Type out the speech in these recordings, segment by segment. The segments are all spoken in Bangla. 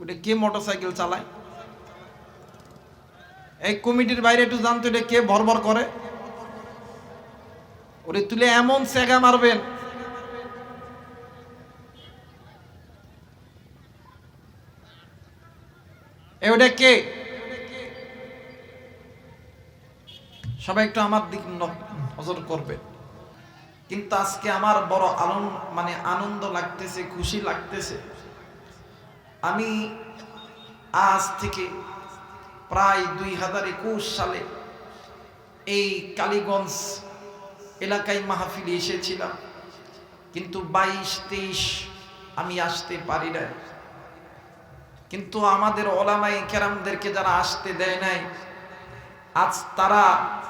ওটা কে মোটর সাইকেল চালায়? এই কমিটির বাইরে একটু জানতো এটা কে ভরভর করে। ওরে তুলে এমন সেগা মারবেন। ওটা কে? সবাই একটু আমার দিক নজর করবে। কিন্তু আজকে আমার বড় আনন্দ মানে আনন্দ লাগতেছে, খুশি লাগতেছে। আমি আজ থেকে প্রায় দুই হাজার একুশ সালে এই কালীগঞ্জ এলাকায় মাহফিলে এসেছিলাম। কিন্তু বাইশ তেইশ আমি আসতে পারি না কিন্তু আমাদের ওলামাই কেরামদেরকে যারা আসতে দেয় নাই, আজ তারা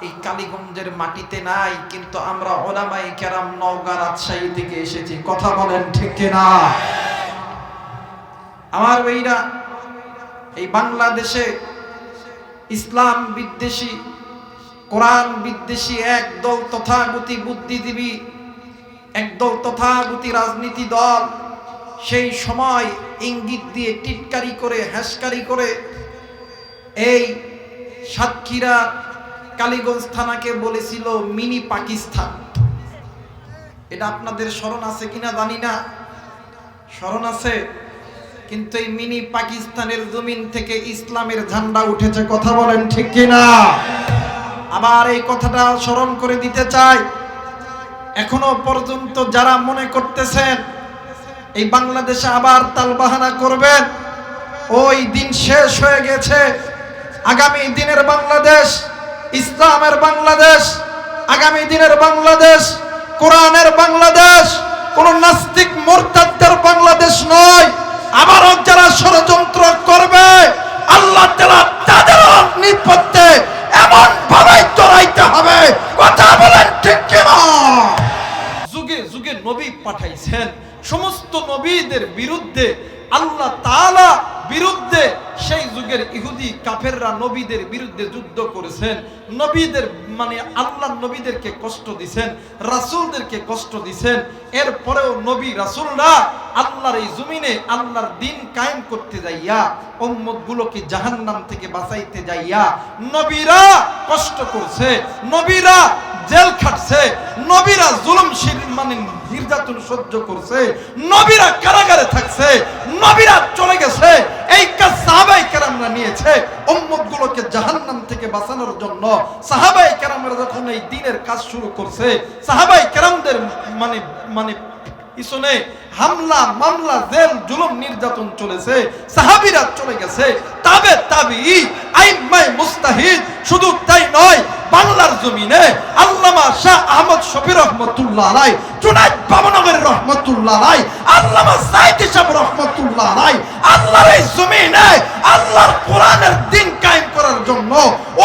এই কালীগঞ্জের মাটিতে নাই, কিন্তু আমরা ওলামাই কেরাম নওগাঁ রাজশাহী থেকে এসেছি। কথা বলেন ঠিক না আমার ভাইরা, এই বাংলাদেশে ইসলাম বিদ্বেষী, কোরআন বিদ্বেষী একদল তথাগতি বুদ্ধিজীবী, একদল তথাগতি রাজনীতি দল, সেই সময় ইঙ্গিত দিয়ে টিটকারি করে হ্যাসকারি করে এই সাতক্ষীরা কালীগঞ্জ থানাকে বলেছিল মিনি পাকিস্তান। এটা আপনাদের স্মরণ আছে কিনা জানি না। স্মরণ আছে কিন্তু এই মিনি পাকিস্তানের জমিন থেকে ইসলামের ঝান্ডা উঠেছে, কথা বলেন ঠিক কিনা? আবার এই কথাটা স্মরণ করে দিতে চাই। এখনও পর্যন্ত যারা মনে করতেছেন, এই বাংলাদেশে আবার তালবাহানা করবেন, ওই দিন শেষ হয়ে গেছে। আগামী দিনের বাংলাদেশ, ইসলামের বাংলাদেশ, আগামী দিনের বাংলাদেশ, কোরআনের বাংলাদেশ, কোন নাস্তিক মোরতাদের বাংলাদেশ নয়। আবারও যারা ষড়যন্ত্র করবে, আল্লাহ তাআলা তাদের নিপত্তে এমন ভাবে চড়াইতে হবে। কথা বলেন ঠিক যুগে যুগে নবী পাঠাইছেন। সমস্ত নবীদের বিরুদ্ধে, আল্লাহ তালা বিরুদ্ধে, সেই যুগের ইহুদি কাফেররা নবীদের বিরুদ্ধে যুদ্ধ করেছেন। নবীদের মানে আল্লাহ নবীদেরকে কষ্ট দিছেন, রাসূলদেরকে কষ্ট দিছেন। এরপরেও নবী রাসূলরা আল্লাহর এই জমিনে আল্লাহর দিন কায়েম করতে যাইয়া উম্মত গুলোকে জাহান্নাম থেকে বাঁচাইতে যাইয়া, নবীরা কষ্ট করছে, নবীরা জেল খাটছে, নবীরা জুলুম মানে নির্যাতন সহ্য করছে, নবীরা কারাগারে থাকছে, নবীরা চলে গেছে। এই কাজ সাহাবাই কেরামরা নিয়েছে উম্মত গুলোকে জাহান্নাম থেকে বাঁচানোর জন্য। সাহাবাই কেরামরা যখন এই দিনের কাজ শুরু করছে, সাহাবাই কেরামদের মানে মানে হামলা, মামলা, জেল, জুলুম, নির্যাতন চলেছে, সাহাবিরা চলে গেছে, তাবে মুস্তাহিদ, শুধু তাই নয়, বাংলার জমিনে আল্লামা শাহ আহমদ শফি রহমতুল্লাহ জুনাইদ বাবনগর রহমতুল্লাহ আলাই, আল্লামা সাইদ রহমতুল্লাহ আলাই, আল্লাহর এই জমিনে আল্লাহর কোরআনের দিন কায়েম করার জন্য,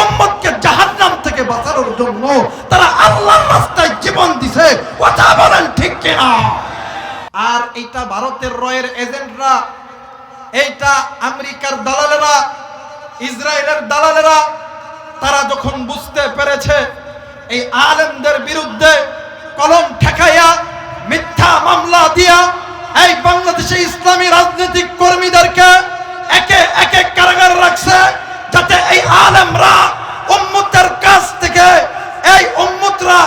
উম্মতকে জাহান্নাম থেকে বাঁচানোর জন্য তারা আল্লাহর রাস্তায় জীবন দিছে, কথা বলেন ঠিক কিনা? আর এইটা ভারতের রয়ের এজেন্টরা, এইটা আমেরিকার দালালেরা, ইসরায়েলের দালালেরা, তারা যখন বুঝতে পেরেছে এই আলেমদের বিরুদ্ধে কলম ঠেকাইয়া, মিথ্যা মামলা দিয়া এই বাংলাদেশে ইসলামী রাজনৈতিক কর্মীদেরকে একে একে কারাগার রাখছে, যাতে এই আলেমরা উম্মতের কাছ থেকে, এই উম্মতরা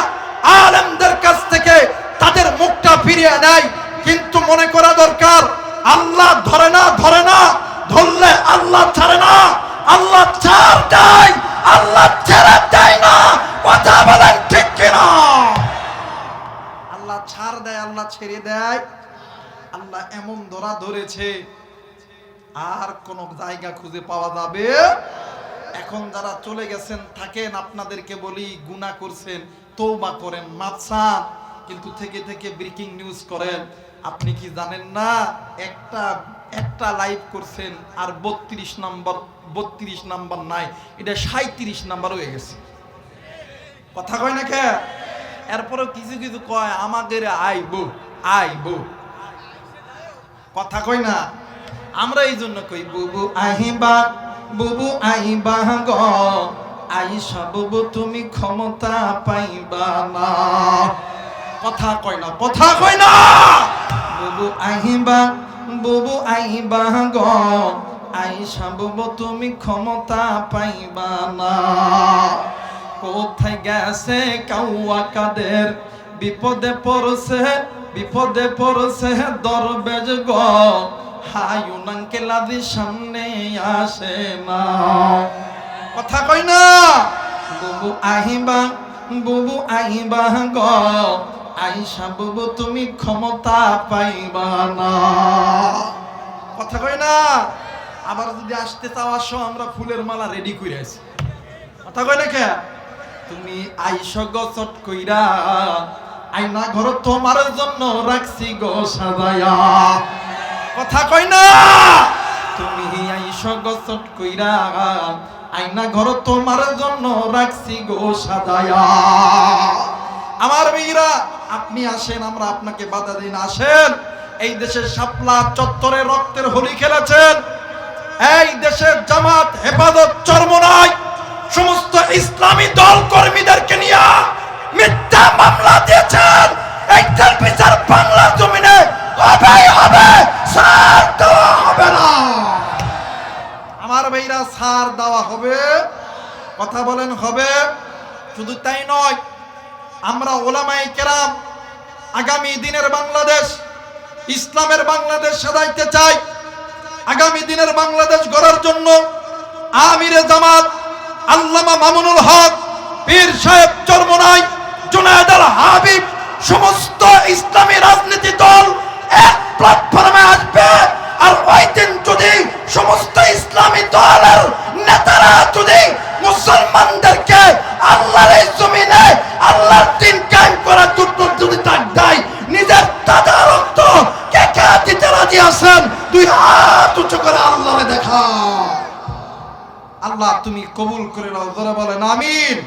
আলেমদের কাছ থেকে তাদের মুখটা ফিরিয়ে নেয়। মনে করা দরকার। আল্লাহ ধরে না ধরে না, ধরলে আল্লাহ ছাড়ে না। আল্লাহ ছাড় দেয়, আল্লাহ ছেড়ে দেয় না। কথা বলেন ঠিক কিনা? আল্লাহ ছাড় দেয়, আল্লাহ ছেড়ে দেয়। আল্লাহ এমন ধরা ধরেছে, আর কোন জায়গা খুঁজে পাওয়া যাবে? এখন যারা চলে গেছেন, থাকেন, আপনাদেরকে বলি, গুনাহ করছেন তৌবা করেন মাপসান কিন্তু থেকে থেকে ব্রেকিং নিউজ করেন, আপনি কি জানেন না? একটা একটা লাইভ করছেন আর বত্রিশ নাম্বার বত্রিশ নাম্বার নাই, এটা সাঁত্রিশ নাম্বার হয়ে গেছে। কথা কয় না কে? এরপরেও কিছু কিছু কয়, আমাদের আইব আইব। কথা কয় না? আমরা এই জন্য কই, বুবু আহিবা বুবু আহিবা গ। আইসা বুবু, তুমি ক্ষমতা পাইবা না। কথা কয় না, কথা কয় না। বুবু আহিবা, বুবু আইবা গ। আইসা বুবু, তুমি ক্ষমতা পাইবা না। কোথায় গেছে কাউয়া কাদের? বিপদে পড়ছে বিপদে পড়ছে দরবেজ গ। হায়ুনাঙ্কে লাদি সামনে আসে না। কথা কই না। বুবু আহিবা বুবু আহিবা গ। আইসা বুবু তুমি ক্ষমতা পাইবা না। কথা কই না? আবার যদি আসতে চাও, আসো, আমরা ফুলের মালা রেডি করে আছি কথা কই না কে? তুমি আইস গছত কইরা। আইনা ঘর তোমার জন্য রাখছি গো সাজায়া। কথা কই না? তুমি আইস গছত কইরা। আইনা ঘর তোমার জন্য রাখছি গো সাজায়া। আমার মেয়েরা আপনি আসেন, আমরা আপনাকে বাধা দিন আসেন, এই দেশের শাপলা চত্বরে রক্তের হোলি খেলেছেন। এই দেশের জামাত হেফাজত চরমনায় সমস্ত ইসলামী দল কর্মীদেরকে নিয়ে মিথ্যা মামলা দিয়েছেন। এইটার বিচার বাংলার জমিনে হবেই হবে, সার দেওয়া হবে না। আমার ভাইরা সার দেওয়া হবে, কথা বলেন হবে। শুধু তাই নয় আমরা ওলামাই কেরাম আগামী দিনের বাংলাদেশ, ইসলামের বাংলাদেশ সাজাইতে চাই। আগামী দিনের বাংলাদেশ গড়ার জন্য আমিরে জামাত আল্লামা মামুনুল হক, পীর সাহেব চরমনাই, জুনায়েদ আল হাবিব, সমস্ত ইসলামী রাজনীতি দল তুমি কবুল করে নাও যারা বলেন আমিন।